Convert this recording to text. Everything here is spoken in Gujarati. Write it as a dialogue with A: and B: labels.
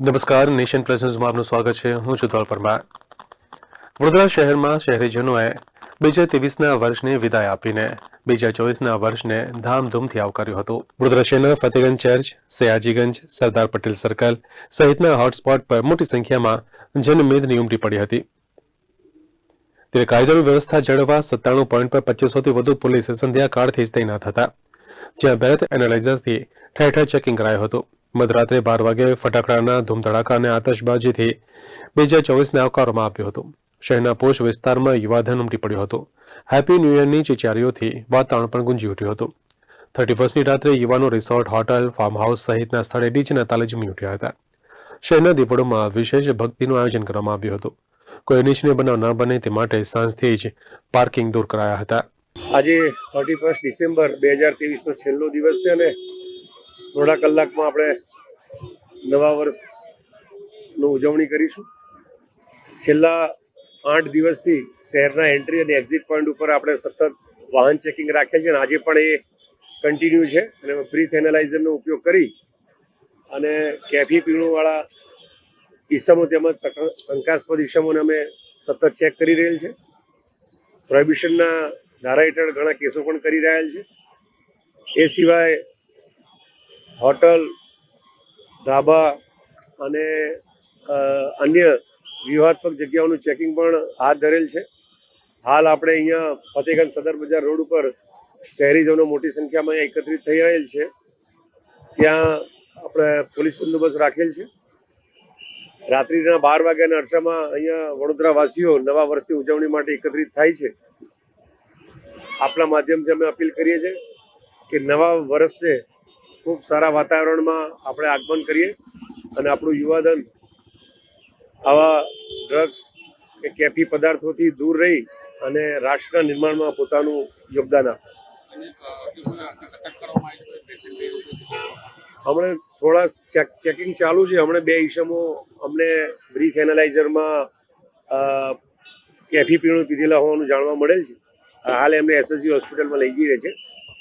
A: નમસ્કાર, નેશન પ્લસ ન્યૂઝમાં આપનું સ્વાગત છે. હું છું ધોલ પરમાર. વડોદરા શહેરમાં શહેરીજનોએ બે હજાર ત્રેવીસના વર્ષને વિદાય આપીને બે હજાર ચોવીસના વર્ષને ધામધૂમથી આવકાર્યું હતું. વડોદરા શહેરના ફતેગંજ ચર્ચ, સયાજીગંજ, સરદાર પટેલ સર્કલ સહિતના હોટસ્પોટ પર મોટી સંખ્યામાં જનમેદની ઉમટી પડી હતી. ત્યારે કાયદાની વ્યવસ્થા જળવા સત્તાણું પોઈન્ટ પર પચીસોથી વધુ પોલીસ સંધ્યાકાળથી જ તૈનાત હતા, જ્યાં બેથ એનાલાઇઝરથી ઠેર ઠેર ચેકિંગ કરાયું હતું. મધરાત્રે બાર વાગે ફટાકડાના ધૂમધડાકા અને આતશબાજીથી બે હજાર ચોવીસને આવકારવામાં આવ્યું હતું. શહેરના પોશ વિસ્તારમાં યુવાધન ઉમટી પડ્યું હતું. હેપી ન્યૂ યરની ચિચારીઓથી વાતાવરણ પણ ગુંજી ઉઠ્યું હતું. થર્ટી ફર્સ્ટની રાત્રે યુવાનો રિસોર્ટ, હોટલ ફાર્મ હાઉસ સહિતના સ્થળે ડીજના તાલે ઝૂમી ઉઠ્યા હતા. શહેરના દીવડોમાં વિશેષ ભક્તિનું આયોજન કરવામાં આવ્યું હતું. કોઈ અનિચ્છનીય બનાવ ન બને તે માટે સાંજથી જ પાર્કિંગ દૂર કરાયા હતા.
B: આજે થર્ટી ફર્સ્ટ ડિસેમ્બર બે હજાર ત્રેવીસનો છેલ્લો દિવસ છે અને થોડા કલાકમાં આપણે નવા વર્ષનું ઉજવણી કરીશું. છેલ્લા આઠ દિવસથી શહેરના એન્ટ્રી અને એક્ઝિટ પોઈન્ટ ઉપર આપણે સતત વાહન ચેકિંગ રાખેલ છે અને આજે પણ એ કન્ટિન્યુ છે અને બ્રીથ એનાલાઇઝરનો ઉપયોગ કરી અને કેફી પીણુંવાળા ઈસમો તેમજ શંકાસ્પદ ઈસમોને અમે સતત ચેક કરી રહેલ છે. પ્રોહિબિશનના ધારા હેઠળ ઘણા કેસો પણ કરી રહ્યા છે. એ સિવાય હોટલ, ધાબા અને અન્ય વ્યૂહાત્મક જગ્યાઓનું ચેકિંગ પણ હાથ ધરેલ છે. હાલ આપણે અહીંયા ફતેગંજ સદર બજાર રોડ ઉપર શહેરીજનો મોટી સંખ્યામાં અહીંયા એકત્રિત થઈ રહેલ છે. ત્યાં આપણે પોલીસ બંદોબસ્ત રાખેલ છે. રાત્રિના બાર વાગ્યાના અરસામાં અહીંયા વડોદરાવાસીઓ નવા વર્ષની ઉજવણી માટે એકત્રિત થાય છે. આપણા માધ્યમથી અમે અપીલ કરીએ છીએ કે નવા વર્ષને ખૂબ સારા વાતાવરણમાં આપણે આગમન કરીએ અને આપણું યુવાધન આવા ડ્રગ્સ કે કેફી પદાર્થોથી દૂર રહી અને રાષ્ટ્રના નિર્માણમાં પોતાનું યોગદાન આપે. હમણાં થોડા ચેક ચેકિંગ ચાલુ છે. હમણાં બે ઈસમો અમને બ્રીથ એનાલાઇઝરમાં કેફી પીણું પીધેલા હોવાનું જાણવા મળેલ છે. હાલ એમને એસએસજી હોસ્પિટલમાં લઈ જઈ રહ્યા છે.